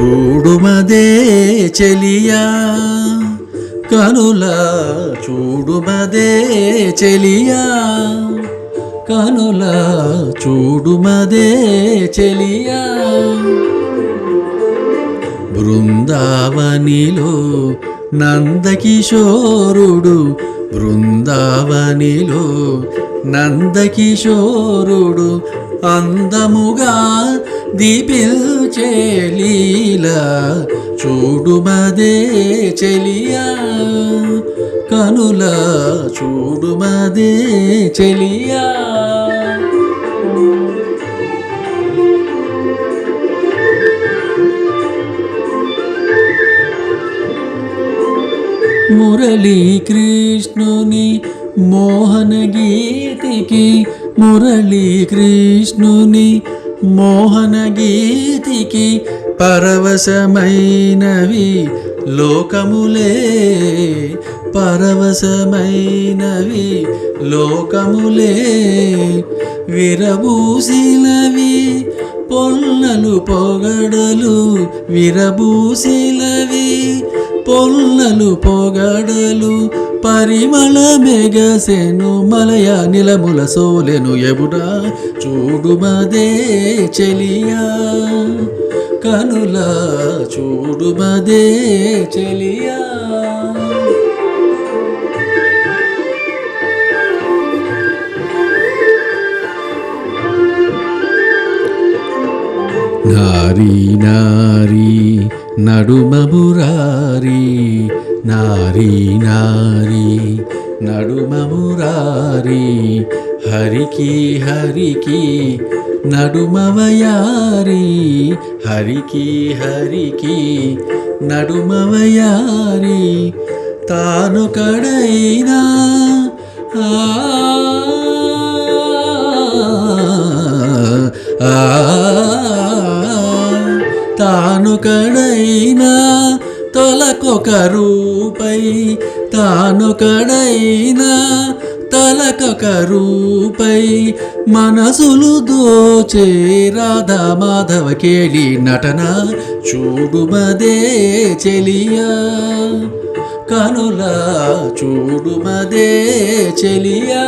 చూడుమదే చెలియా. కనుల చూడుమదే చెలియా. కనుల చూడుమదే చెలియా. బృందావనిలో నందకిశోరుడు బృందావనిలో నందకిశోరుడు అందముగా దీపిల్ చెలీలా లీల చూడుమదే చెలియా. కనుల చూడుమదే చెలియా. మురళీ కృష్ణుని మోహన గీతికి మురళీ మోహన గీతికి పరవశమైనవి లోకములే. పరవశమైనవి లోకములే. విరబూసినవి పొల్లలు పొగడలు. విరబూసినవి పొల్లలు పొగడలు. పరిమళ మెగసెను మలయ నిలముల సోలెను ఎబుడా చూడుమదే చెలియా. కనుల చూడుమదే చెలియా. నారీ నడుమమురారి నారీ నారీ నడుమమురారి హరికి హరికి నడుమవయారి హరికి హరికి నడుమవయారి తాను కడైనా తానొకడైనా తొలకొక రూపై తానొకడైనా తలకొక రూపై మనసులు దోచే రాధా మాధవ కేళి నటన చూడుమదే చెలియా. కనుల చూడుమదే చెలియా.